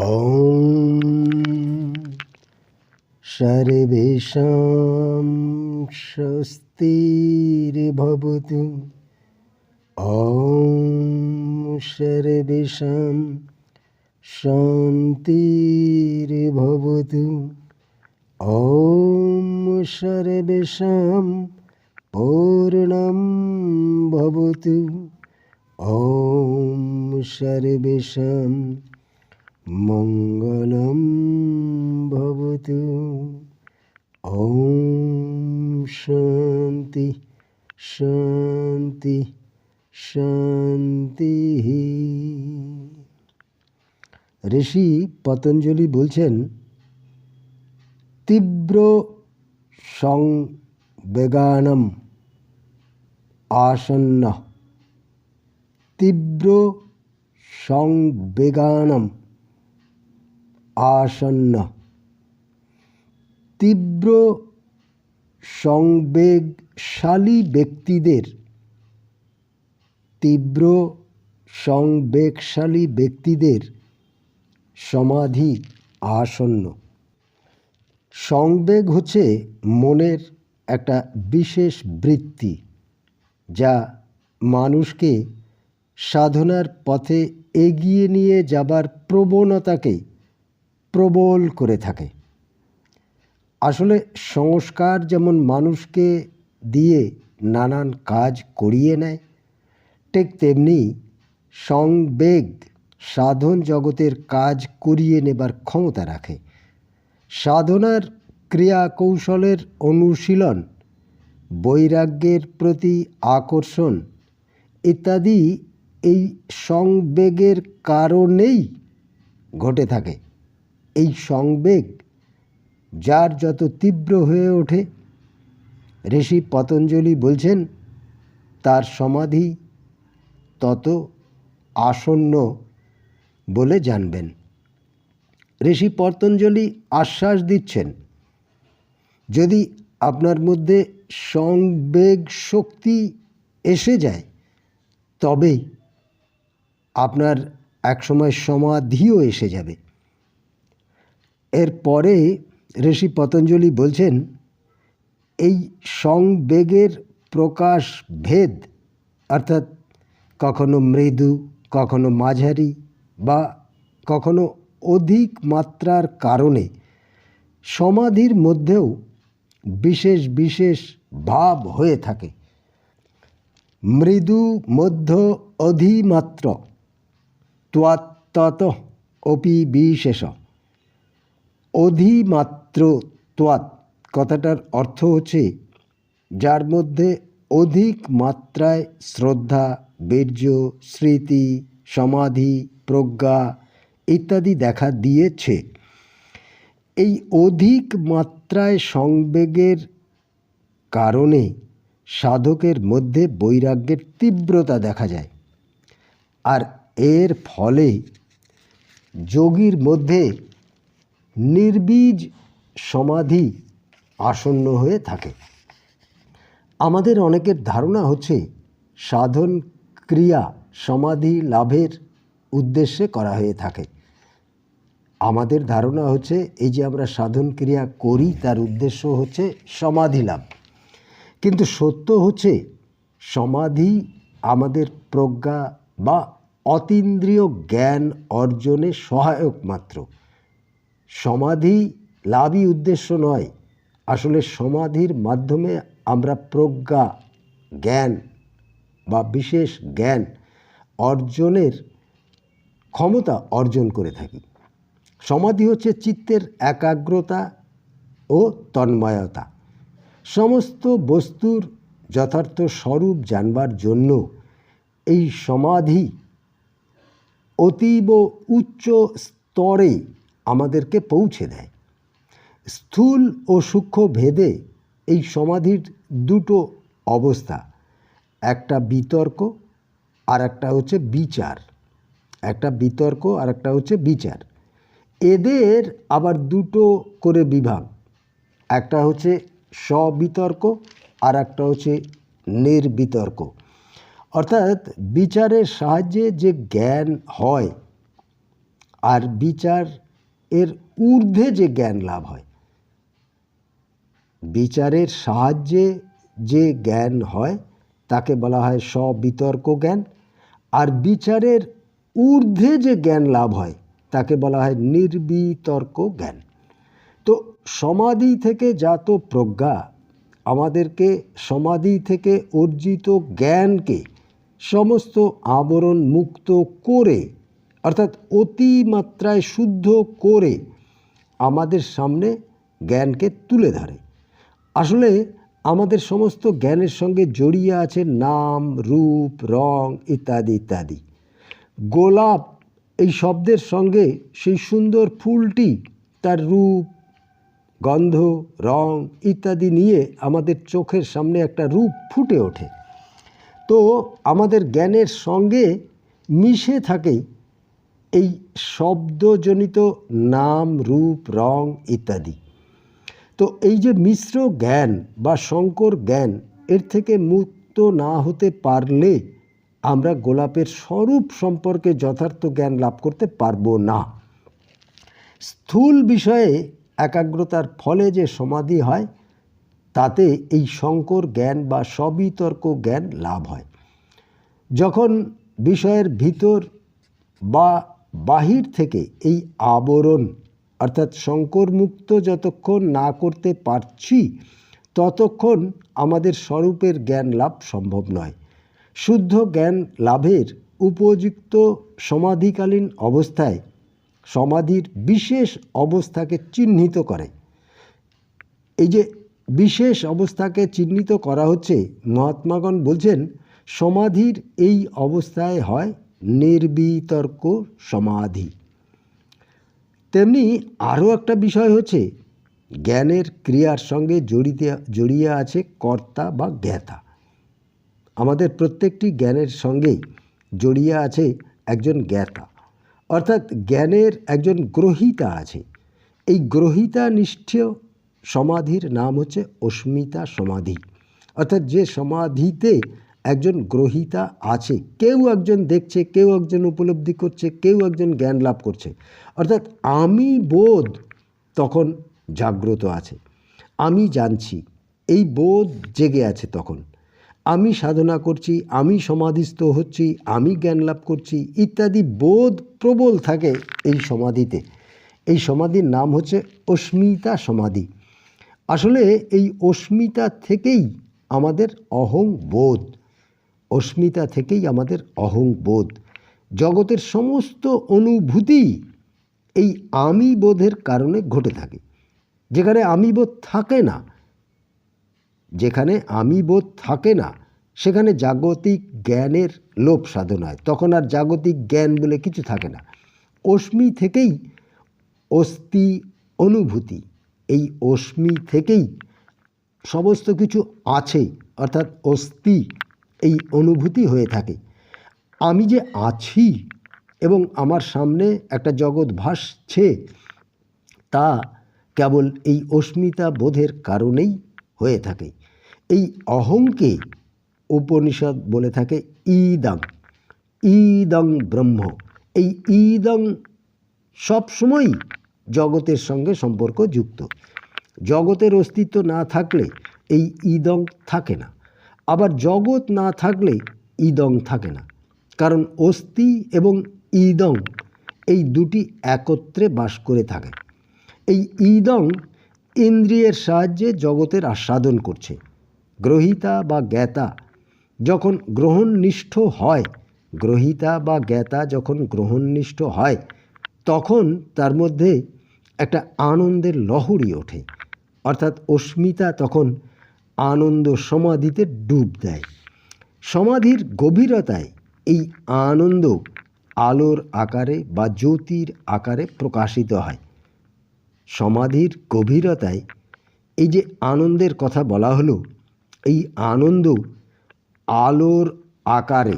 ॐ सर्वेषां स्वस्तिर्भवतु ॐ सर्वेषां शान्तिर्भवतु ॐ सर्वेषां पूर्णं भवतु ॐ सर्वेषां মঙ্গলম ভবতু ওম শান্তি শান্তি শান্তি ঋষি পতঞ্জলি বলছেন তীব্র সংবেগানম আসন্ন তীব্র সংবেগানম আসন্ন। তীব্র সংবেগশালী ব্যক্তিদের, তীব্র সংবেগশালী ব্যক্তিদের সমাধি আসন্ন। সংবেগ হচ্ছে মনের একটা বিশেষ বৃত্তি যা মানুষকে সাধনার পথে এগিয়ে নিয়ে যাবার প্রবণতাকে প্রবল করে থাকে। আসলে সংস্কার যেমন মানুষকে দিয়ে নানান কাজ করিয়ে নেয়, ঠিক তেমনি সংবেগ সাধন জগতের কাজ করিয়ে নেবার ক্ষমতা রাখে। সাধনার ক্রিয়া কৌশলের অনুশীলন, বৈরাগ্যের প্রতি আকর্ষণ ইত্যাদি এই সংবেগের কারণেই ঘটে থাকে। এই সংবেগ যার যত তীব্র হয়ে ওঠে, ঋষি পতঞ্জলি বলছেন, তার সমাধি তত আসন্ন বলে জানবেন। ঋষি পতঞ্জলি আশ্বাস দিচ্ছেন, যদি আপনার মধ্যে সংবেগ শক্তি এসে যায়, তবেই আপনার একসময় সমাধিও এসে যাবে। এরপরে ঋষি পতঞ্জলি বলছেন, এই সংবেগের প্রকাশ ভেদ, অর্থাৎ কখনো মৃদু, কখনো মাঝারি বা কখনো অধিক মাত্রার কারণে সমাধির মধ্যেও বিশেষ বিশেষ ভাব হয়ে থাকে। মৃদু, মধ্য, অধিমাত্র, ত্বাত্তত, অপি বিশেষ। অধিমাত্র ত্বাত। কথাটার অর্থ হচ্ছে, যার মধ্যে অধিক মাত্রায় শ্রদ্ধা, বীর্য, স্মৃতি, সমাধি, প্রজ্ঞা ইত্যাদি দেখা দিয়েছে। এই অধিক মাত্রায় সংবেগের কারণে সাধকের মধ্যে বৈরাগ্যের তীব্রতা দেখা যায়। আর এর ফলে যোগীর মধ্যে নির্বীজ সমাধি আসন্ন হয়ে থাকে। আমাদের অনেকের ধারণা হচ্ছে সাধন ক্রিয়া সমাধি লাভের উদ্দেশ্যে করা হয়ে থাকে। আমাদের ধারণা হচ্ছে এই যে আমরা সাধন ক্রিয়া করি, তার উদ্দেশ্য হচ্ছে সমাধি লাভ। কিন্তু সত্য হচ্ছে সমাধি আমাদের প্রজ্ঞা বা অতীন্দ্রিয় জ্ঞান অর্জনে সহায়ক মাত্র। সমাধি লাভই উদ্দেশ্য নয়। আসলে সমাধির মাধ্যমে আমরা প্রজ্ঞা, জ্ঞান বা বিশেষ জ্ঞান অর্জনের ক্ষমতা অর্জন করে থাকি। সমাধি হচ্ছে চিত্তের একাগ্রতা ও তন্ময়তা। সমস্ত বস্তুর যথার্থ স্বরূপ জানবার জন্য এই সমাধি অতীব উচ্চ স্তরে আমাদেরকে পৌঁছে দেয়। স্থূল ও সূক্ষ্ম ভেদে এই সমাধির দুটো অবস্থা, একটা বিতর্ক আর একটা হচ্ছে বিচার। একটা বিতর্ক আর একটা হচ্ছে বিচার। এদের আবার দুটো করে বিভাগ, একটা হচ্ছে স্ববিতর্ক আর একটা হচ্ছে নির্বিতর্ক। অর্থাৎ বিচারের সাহায্যে যে জ্ঞান হয় আর বিচার এর ঊর্ধ্বে যে জ্ঞান লাভ হয়, বিচারের সাহায্যে যে জ্ঞান হয়, তাকে বলা হয় স্ববিতর্ক জ্ঞান, আর বিচারের ঊর্ধ্বে যে জ্ঞান লাভ হয়, তাকে বলা হয় নির্বিতর্ক জ্ঞান। তো সমাধি থেকে জাত প্রজ্ঞা, আমাদেরকে সমাধি থেকে অর্জিত জ্ঞানকে সমস্ত আবরণ মুক্ত করে অর্থাৎ অতিমাত্রায় শুদ্ধ করে আমাদের সামনে জ্ঞানকে তুলে ধরে। আসলে আমাদের সমস্ত জ্ঞানের সঙ্গে জড়িয়ে আছে নাম, রূপ, রং ইত্যাদি ইত্যাদি। গোলাপ এই শব্দের সঙ্গে সেই সুন্দর ফুলটি, তার রূপ, গন্ধ, রং ইত্যাদি নিয়ে আমাদের চোখের সামনে একটা রূপ ফুটে ওঠে। তো আমাদের জ্ঞানের সঙ্গে মিশে থাকে এই শব্দজনিত নাম, রূপ, রং ইত্যাদি। তো এই যে মিশ্র জ্ঞান বা শঙ্কর জ্ঞান, এর থেকে মুক্ত না হতে পারলে আমরা গোলাপের স্বরূপ সম্পর্কে যথার্থ জ্ঞান লাভ করতে পারব না। স্থূল বিষয়ে একাগ্রতার ফলে যে সমাধি হয়, তাতে এই শঙ্কর জ্ঞান বা সবিতর্ক জ্ঞান লাভ হয়। যখন বিষয়ের ভিতর বা বাহির থেকে এই আবরণ, অর্থাৎ শঙ্করমুক্ত যতক্ষণ না করতে পারছি, ততক্ষণ আমাদের স্বরূপের জ্ঞান লাভ সম্ভব নয়। শুদ্ধ জ্ঞান লাভের উপযুক্ত সমাধিকালীন অবস্থায় সমাধির বিশেষ অবস্থাকে চিহ্নিত করে। এই যে বিশেষ অবস্থাকে চিহ্নিত করা হচ্ছে, মহাত্মাগণ বলছেন, সমাধির এই অবস্থায় হয় নির্বিতর্ক সমাধি। তেমনি আরও একটা বিষয় হচ্ছে, জ্ঞানের ক্রিয়ার সঙ্গে জড়িতে, জড়িয়ে আছে কর্তা বা জ্ঞাতা। আমাদের প্রত্যেকটি জ্ঞানের সঙ্গেই জড়িয়ে আছে একজন জ্ঞাতা। অর্থাৎ জ্ঞানের একজন গ্রহিতা আছে। এই গ্রহিতা নিষ্ঠ সমাধির নাম হচ্ছে অস্মিতা সমাধি। অর্থাৎ যে সমাধিতে একজন গ্রহিতা আছে, কেউ একজন দেখছে, কেউ একজন উপলব্ধি করছে, কেউ একজন জ্ঞান লাভ করছে। অর্থাৎ আমি বোধ তখন জাগ্রত আছে। আমি জানছি, এই বোধ জেগে আছে তখন। আমি সাধনা করছি, আমি সমাধিস্থ হচ্ছি, আমি জ্ঞান লাভ করছি, ইত্যাদি বোধ প্রবল থাকে এই সমাধিতে। এই সমাধির নাম হচ্ছে অস্মিতা সমাধি। আসলে এই অস্মিতা থেকেই আমাদের অহং বোধ। অস্মিতা থেকেই আমাদের অহং বোধ জগতের সমস্ত অনুভূতি এই আমি বোধের কারণে ঘটে থাকে। যেখানে আমি বোধ থাকে না, যেখানে আমি বোধ থাকে না, সেখানে জাগতিক জ্ঞানের লোভ সাধন হয়। তখন আর জাগতিক জ্ঞান বলে কিছু থাকে না। অস্মি থেকেই অস্থি অনুভূতি, এই অস্মি থেকেই সমস্ত কিছু আছে, অর্থাৎ অস্থি এই অনুভূতি হয়ে থাকে। আমি যে আছি এবং আমার সামনে একটা জগৎ ভাসছে, তা কেবল এই অস্মিতা বোধের কারণেই হয়ে থাকে। এই অহংকে উপনিষদ বলে থাকে ইদং ইদং ব্রহ্ম। এই ইদং সবসময়ই জগতের সঙ্গে সম্পর্ক যুক্ত। জগতের অস্তিত্ব না থাকলে এই ইদং থাকে না। আবার জগৎ না থাকলে ইদং থাকে না। কারণ অস্থি এবং ইদং এই দুটি একত্রে বাস করে থাকে। এই ইদং ইন্দ্রিয়ের সাহায্যে জগতের আস্বাদন করছে। গ্রহিতা বা জ্ঞাতা যখন গ্রহণনিষ্ঠ হয়, গ্রহিতা বা জ্ঞাতা যখন গ্রহণনিষ্ঠ হয়, তখন তার মধ্যে একটা আনন্দের লহরী ওঠে। অর্থাৎ অস্মিতা তখন আনন্দ সমাধিতে ডুব দেয়। সমাধির গভীরতায় এই আনন্দ আলোর আকারে বা জ্যোতির আকারে প্রকাশিত হয়। সমাধির গভীরতায় এই যে আনন্দের কথা বলা হলো, এই আনন্দ আলোর আকারে,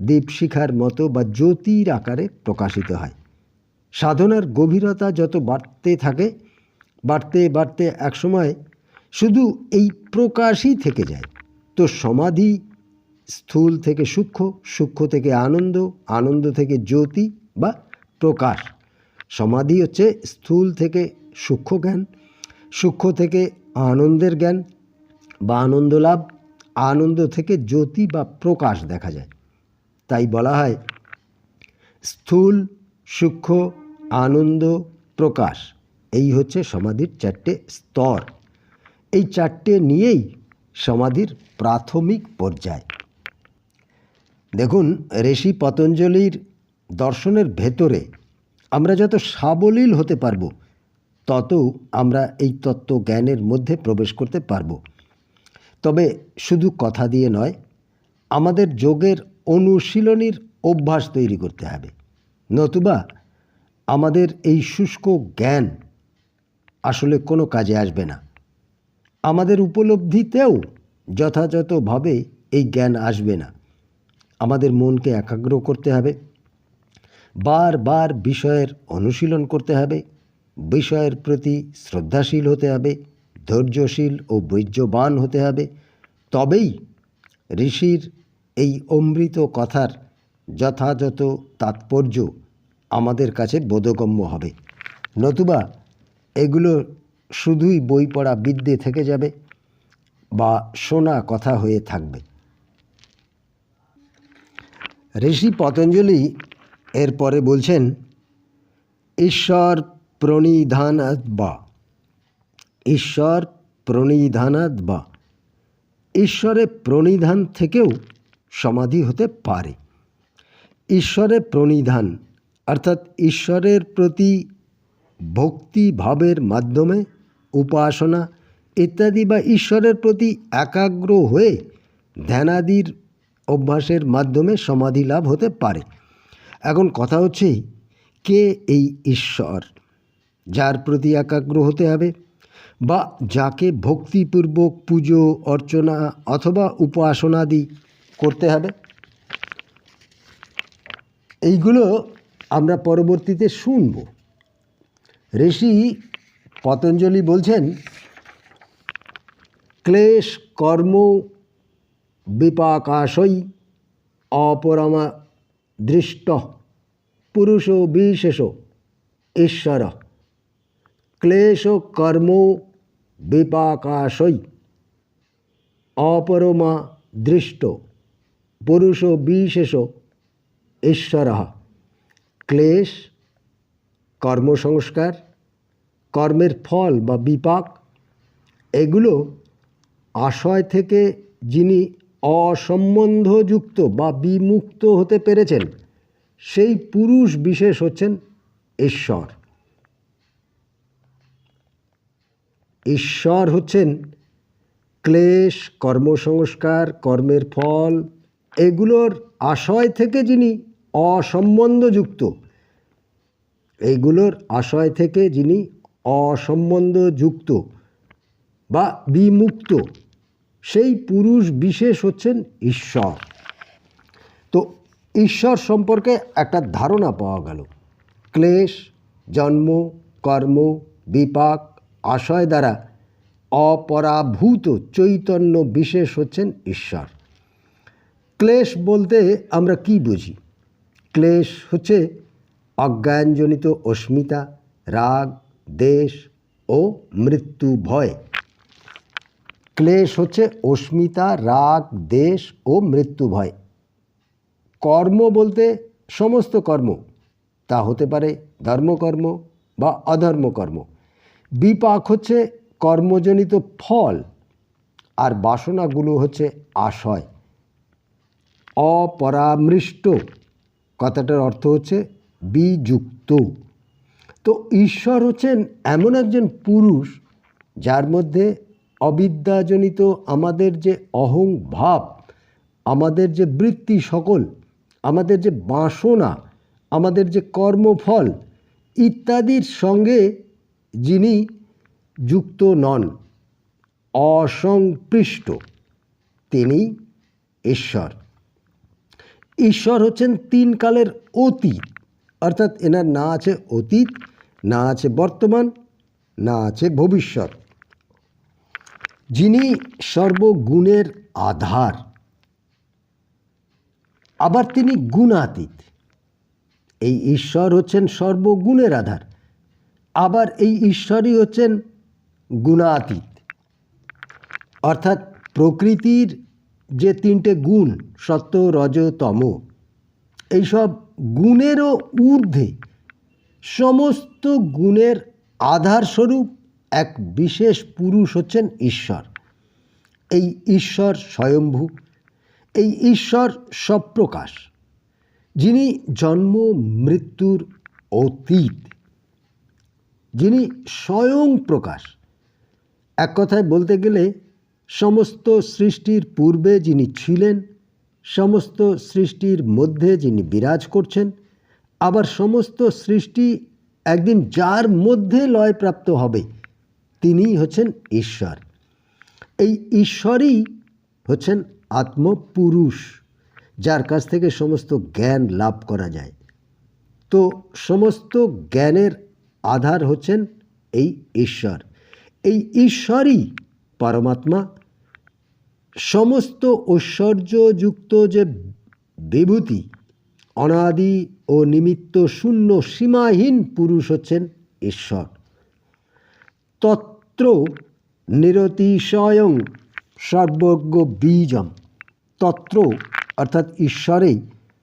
দেবশিখার মতো বা জ্যোতির আকারে প্রকাশিত হয়। সাধনার গভীরতা যত বাড়তে থাকে, বাড়তে বাড়তে একসময় শুধু এই প্রকাশই থেকে যায়। তো সমাধি স্থূল থেকে সূক্ষ্ম সূক্ষ্ম থেকে আনন্দ আনন্দ থেকে জ্যোতি বা প্রকাশ। সমাধি হচ্ছে স্থূল থেকে সূক্ষ্ম জ্ঞান, সূক্ষ্ম থেকে আনন্দের জ্ঞান বা আনন্দ লাভ, আনন্দ থেকে জ্যোতি বা প্রকাশ দেখা যায়। তাই বলা হয় স্থূল, সূক্ষ্ম, আনন্দ, প্রকাশ। এই হচ্ছে সমাধির চারটে স্তর। এই চারটে নিয়েই সমাধির প্রাথমিক পর্যায়। দেখুন, ঋষি পতঞ্জলির দর্শনের ভেতরে আমরা যত সাবলীল হতে পারব, তত আমরা এই তত্ত্ব জ্ঞানের মধ্যে প্রবেশ করতে পারব। তবে শুধু কথা দিয়ে নয়, আমাদের যোগের অনুশীলনীর অভ্যাস তৈরি করতে হবে। নতুবা আমাদের এই শুষ্ক জ্ঞান আসলে কোনো কাজে আসবে না। আমাদের উপলব্ধিতেও যথাযথভাবে এই জ্ঞান আসবে না। আমাদের মনকে একাগ্র করতে হবে। বারবার বিষয়ের অনুশীলন করতে হবে। বিষয়ের প্রতি শ্রদ্ধাশীল হতে হবে। ধৈর্যশীল ও বৈর্যবান হতে হবে। তবেই ঋষির এই অমৃত কথার যথাযথ তাৎপর্য আমাদের কাছে বোধগম্য হবে। নতুবা এগুলো শুধুই বই পড়া বিদ্যে থেকে যাবে বা শোনা কথা হয়ে থাকবে। ঋষি পতঞ্জলি এরপরে বলছেন, ঈশ্বর প্রণিধানাদ বা। ঈশ্বর প্রণিধানাদ বা। ঈশ্বরে প্রণিধান থেকেও সমাধি হতে পারে। ঈশ্বরে প্রণিধান, অর্থাৎ ঈশ্বরের প্রতি ভক্তি ভাবের মাধ্যমে উপাসনা ইত্যাদি বা ঈশ্বরের প্রতি একাগ্র হয়ে ধ্যানাদির অভ্যাসের মাধ্যমে সমাধি লাভ হতে পারে। এখন কথা হচ্ছে, কে এই ঈশ্বর যার প্রতি একাগ্র হতে হবে বা যাকে ভক্তিপূর্বক পুজো, অর্চনা অথবা উপাসনাদি করতে হবে? এইগুলো আমরা পরবর্তীতে শুনব। ঋষি পতঞ্জলি বলছেন, ক্লেশ কর্ম বিপাকাশই অপরমা দৃষ্ট পুরুষ বিশেষ ঈশ্বর। ক্লেশ কর্ম বিপাকাশই অপরমা দৃষ্ট পুরুষ বিশেষ ঈশ্বর। ক্লেশ কর্মসংস্কার কর্মের ফল বা বিপাক, এগুলো আশয় থেকে যিনি অসম্বন্ধযুক্ত বা বিমুক্ত হতে পেরেছেন, সেই পুরুষ বিশেষ হচ্ছেন ঈশ্বর। ঈশ্বর হচ্ছেন ক্লেশ, কর্মসংস্কার, কর্মের ফল, এগুলোর আশয় থেকে যিনি অসম্বন্ধযুক্ত এইগুলোর আশয় থেকে যিনি অসম্বন্ধযুক্ত বা বিমুক্ত, সেই পুরুষ বিশেষ হচ্ছেন ঈশ্বর। তো ঈশ্বর সম্পর্কে একটা ধারণা পাওয়া গেল। ক্লেশ, জন্ম, কর্ম, বিপাক, আশয় দ্বারা অপরাভূত চৈতন্য বিশেষ হচ্ছেন ঈশ্বর। ক্লেশ বলতে আমরা কি বুঝি? ক্লেশ হচ্ছে অজ্ঞানজনিত অস্মিতা, রাগ দেশ ও মৃত্যু ভয়। ক্লেশ হচ্ছে অস্মিতা, রাগ, দেশ ও মৃত্যু ভয়। কর্ম বলতে সমস্ত কর্ম। তা হতে পারে ধর্মকর্ম বা অধর্মকর্ম। বিপাক হচ্ছে কর্মজনিত ফল আর বাসনাগুলো হচ্ছে আশয়। অপরামৃষ্ট। কথাটার অর্থ হচ্ছে বিযুক্ত। তো ঈশ্বর হচ্ছেন এমন একজন পুরুষ যার মধ্যে অবিদ্যাজনিত আমাদের যে অহং ভাব আমাদের যে বৃত্তি সকল, আমাদের যে বাসনা, আমাদের যে কর্মফল ইত্যাদির সঙ্গে যিনি যুক্ত নন, অসংপৃষ্ট, তিনি ঈশ্বর। ঈশ্বর হচ্ছেন তিন কালের অতীত, অর্থাৎ এনার না আছে অতীত না আছে বর্তমান, না আছে ভবিষ্যৎ। যিনি সর্বগুণের আধার, আবার তিনি গুণাতীত। এই ঈশ্বর হচ্ছেন সর্বগুণের আধার, আবার এই ঈশ্বরই হচ্ছেন গুণাতীত। অর্থাৎ প্রকৃতির যে তিনটে গুণ, সত্য, রজ, তম, এইসব গুণেরও ঊর্ধ্বে সমস্ত গুণের আধারস্বরূপ এক বিশেষ পুরুষ হচ্ছেন ঈশ্বর। এই ঈশ্বর স্বয়ম্ভু, এই ঈশ্বর সপ্রকাশ, যিনি জন্ম, মৃত্যুর অতীত, যিনি স্বয়ং প্রকাশ। এক কথায় বলতে গেলে, সমস্ত সৃষ্টির পূর্বে যিনি ছিলেন, সমস্ত সৃষ্টির মধ্যে যিনি বিরাজ করছেন আবার সমস্ত সৃষ্টি একদিন যার মধ্যে লয়প্রাপ্ত হবে, তিনিই হচ্ছেন ঈশ্বর। এই ঈশ্বরই হচ্ছেন আত্মপুরুষ, যার কাছ থেকে সমস্ত জ্ঞান লাভ করা যায়। তো সমস্ত জ্ঞানের আধার হচ্ছেন এই ঈশ্বর। এই ঈশ্বরই পরমাত্মা। সমস্ত ঐশ্বর্যযুক্ত যে বিভূতি অনাদি ও নিমিত্ত শূন্য সীমাহীন পুরুষ হচ্ছেন ঈশ্বর। তত্র নিরতিশয়ং সর্বজ্ঞ বীজম। তত্র অর্থাৎ ঈশ্বরেই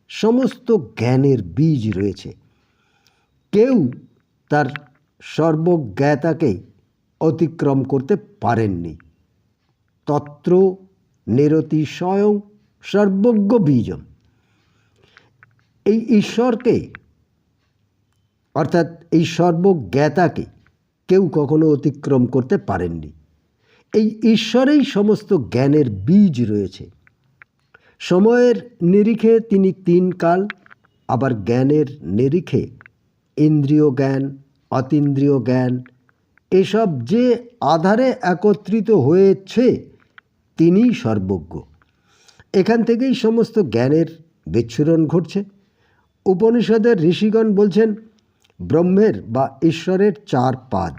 সমস্ত জ্ঞানের বীজ রয়েছে। কেউ তার সর্বজ্ঞাতাকে অতিক্রম করতে পারেননি। তত্র নিরতিশয়ং সর্বজ্ঞ বীজম। এই ঈশ্বরকে, অর্থাৎ এই সর্বজ্ঞাতাকে কেউ কখনো অতিক্রম করতে পারেননি। এই ঈশ্বরেই সমস্ত জ্ঞানের বীজ রয়েছে। সময়ের নিরিখে তিনি তিন কাল, আবার জ্ঞানের নিরিখে ইন্দ্রিয় জ্ঞান, অতীন্দ্রিয় জ্ঞান, এসব যে আধারে একত্রিত হয়েছে, তিনিই সর্বজ্ঞ। এখান থেকেই সমস্ত জ্ঞানের বিচ্ছুরণ ঘটছে। উপনিষদের ঋষিগণ বলছেন, ব্রহ্মের বা ঈশ্বরের চার পাদ।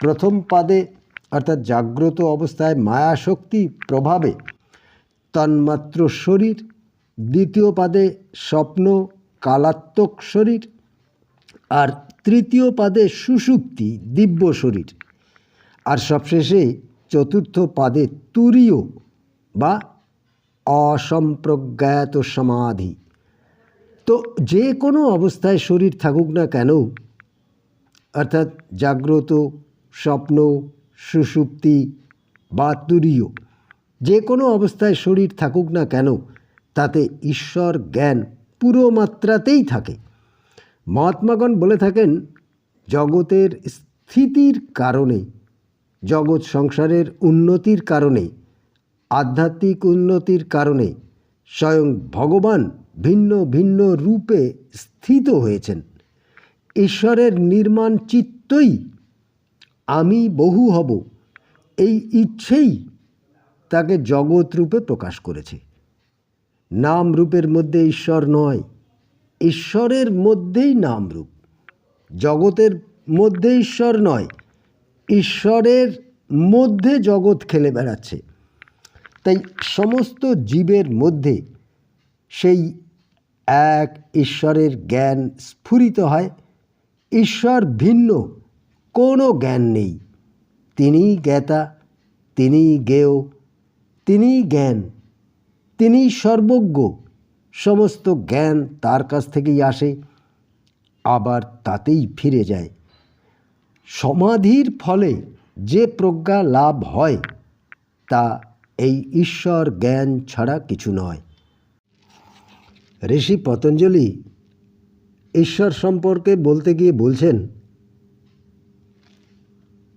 প্রথম পাদে অর্থাৎ জাগ্রত অবস্থায় মায়াশক্তি প্রভাবে তন্মাত্র শরীর, দ্বিতীয় পাদে স্বপ্ন, কালাত্মক শরীর, আর তৃতীয় পাদে সুষুপ্তি দিব্য শরীর। আর সবশেষে চতুর্থ পাদে তুরীয় বা অসম্প্রজ্ঞাত সমাধি। তো যে কোনো অবস্থায় শরীর থাকুক না কেন, অর্থাৎ জাগ্রত, স্বপ্ন সুষুপ্তি বা তুরীয় যে কোনো অবস্থায় শরীর থাকুক না কেন, তাতে ঈশ্বর জ্ঞান পুরো মাত্রাতেই থাকে। মহাত্মাগণ বলে থাকেন, জগতের স্থিতির কারণে, জগৎ সংসারের উন্নতির কারণে, আধ্যাত্মিক উন্নতির কারণে, স্বয়ং ভগবান ভিন্ন ভিন্ন রূপে স্থিত হয়েছেন। ঈশ্বরের নির্মাণ চিত্তই আমি বহু হব, এই ইচ্ছেই তাকে জগৎ রূপে প্রকাশ করেছে। নাম রূপের মধ্যে ঈশ্বর নয়, ঈশ্বরের মধ্যেই নাম রূপ। জগতের মধ্যে ঈশ্বর নয়, ঈশ্বরের মধ্যে জগৎ খেলে বেড়াচ্ছে। তাই সমস্ত জীবের মধ্যে সেই এক ঈশ্বরের জ্ঞান স্ফুরিত হয়। ঈশ্বর ভিন্ন, কোনো জ্ঞান নেই। তিনিই জ্ঞাতা, তিনিই জ্ঞেয়, তিনিই জ্ঞান, তিনিই সর্বজ্ঞ। সমস্ত জ্ঞান তার কাছ থেকেই আসে, আবার তাতেই ফিরে যায়। সমাধির ফলে যে প্রজ্ঞা লাভ হয়, তা এই ঈশ্বর জ্ঞান ছাড়া কিছু নয়। ঋষি পতঞ্জলি ঈশ্বর সম্পর্কে বলতে গিয়ে বলছেন,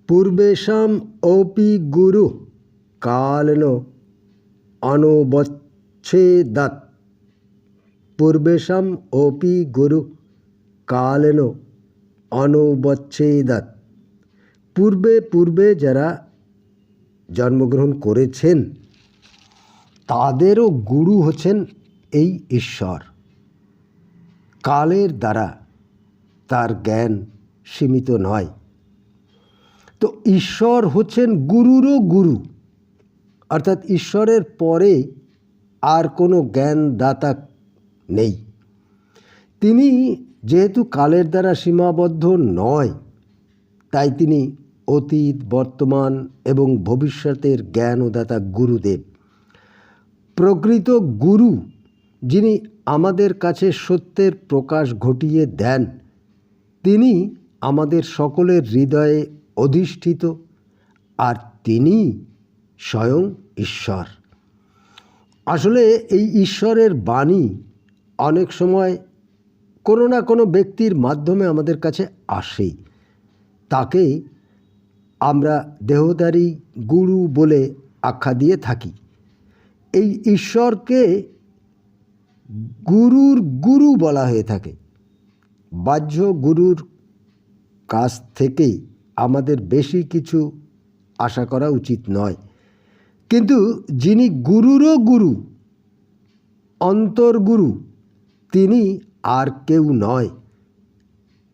পূর্বেশাম অপি গুরু কালন অনবচ্ছেদাত পূর্বেশাম অপি গুরু কালেন অনবচ্ছেদাত পূর্বে পূর্বে যারা জন্মগ্রহণ করেছেন, তাদেরও গুরু হচ্ছেন এই ঈশ্বর। কালের দ্বারা তার জ্ঞান সীমিত নয়। তো ঈশ্বর হচ্ছেন গুরুরও গুরু। অর্থাৎ ঈশ্বরের পরে আর কোনো জ্ঞানদাতা নেই। তিনি যেহেতু কালের দ্বারা সীমাবদ্ধ নয়, তাই তিনি অতীত, বর্তমান এবং ভবিষ্যতের জ্ঞানদাতা গুরুদেব। প্রকৃত গুরু যিনি আমাদের কাছে সত্যের প্রকাশ ঘটিয়ে দেন, তিনি আমাদের সকলের হৃদয়ে অধিষ্ঠিত, আর তিনি স্বয়ং ঈশ্বর। আসলে এই ঈশ্বরের বাণী অনেক সময় কোনো না কোনো ব্যক্তির মাধ্যমে আমাদের কাছে আসে তাকে আমরা দেহদারী গুরু বলে আখ্যা দিয়ে থাকি। এই ঈশ্বরকে গুরুর গুরু বলা হয়ে থাকে। বাহ্য গুরুর কাছ থেকেই আমাদের বেশি কিছু আশা করা উচিত নয়। কিন্তু যিনি গুরুরও গুরু অন্তর্গুরু তিনি আর কেউ নয়।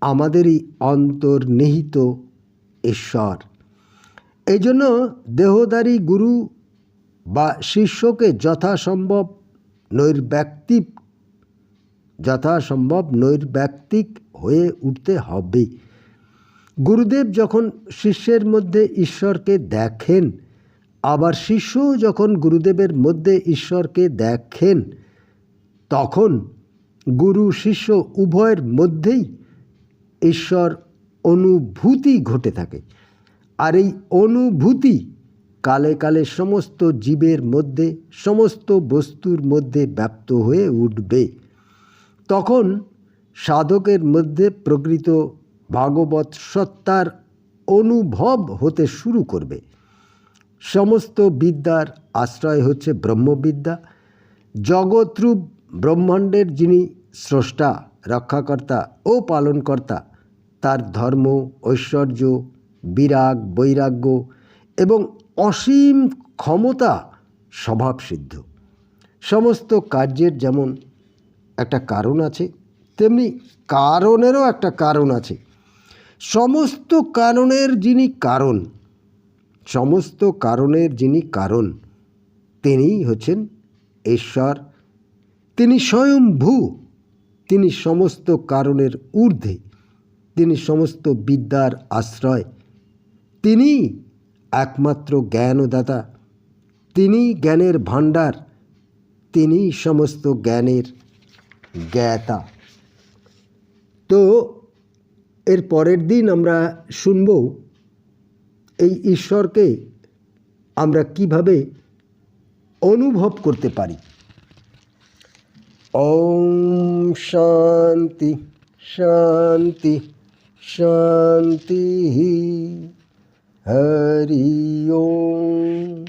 আমাদেরই অন্তর্নিহিত ঈশ্বর। এই জন্য দেহদারী গুরু বা শিষ্যকে যথাসম্ভব নৈর্ব্যক্তিক, যথাসম্ভব নৈর্ব্যক্তিক হয়ে উঠতে হবে। গুরুদেব যখন শিষ্যের মধ্যে ঈশ্বরকে দেখেন, আবার শিষ্যও যখন গুরুদেবের মধ্যে ঈশ্বরকে দেখেন, তখন গুরু শিষ্য উভয়ের মধ্যেই ঈশ্বর অনুভূতি ঘটে থাকে। আর এই অনুভূতি কালে কালে সমস্ত জীবের মধ্যে, সমস্ত বস্তুর মধ্যে ব্যপ্ত হয়ে উঠবে। তখন সাধকের মধ্যে প্রকৃত ভাগবত সত্তার অনুভব হতে শুরু করবে। সমস্ত বিদ্যার আশ্রয় হচ্ছে ব্রহ্মবিদ্যা। জগৎরূপ ব্রহ্মাণ্ডের যিনি স্রষ্টা, রক্ষাকর্তা ও পালনকর্তা, তার ধর্ম, ঐশ্বর্য, বিরাগ, বৈরাগ্য এবং অসীম ক্ষমতা স্বভাবসিদ্ধ। সমস্ত কার্যের যেমন একটা কারণ আছে, তেমনি কারণেরও একটা কারণ আছে। সমস্ত কারণের যিনি কারণ, সমস্ত কারণের যিনি কারণ, তিনিই হচ্ছেন ঈশ্বর। তিনি স্বয়ংভূ তিনি সমস্ত কারণের ঊর্ধ্বে, তিনি সমস্ত বিদ্যার আশ্রয় তিনি একমাত্র জ্ঞানদাতা। তিনি জ্ঞানের ভাণ্ডার তিনি সমস্ত জ্ঞানের জ্ঞাতা। তো, এর পরের দিন আমরা শুনব এই ঈশ্বরকে আমরা কীভাবে অনুভব করতে পারি। ওম শান্তি শান্তি শান্তি হরি ওম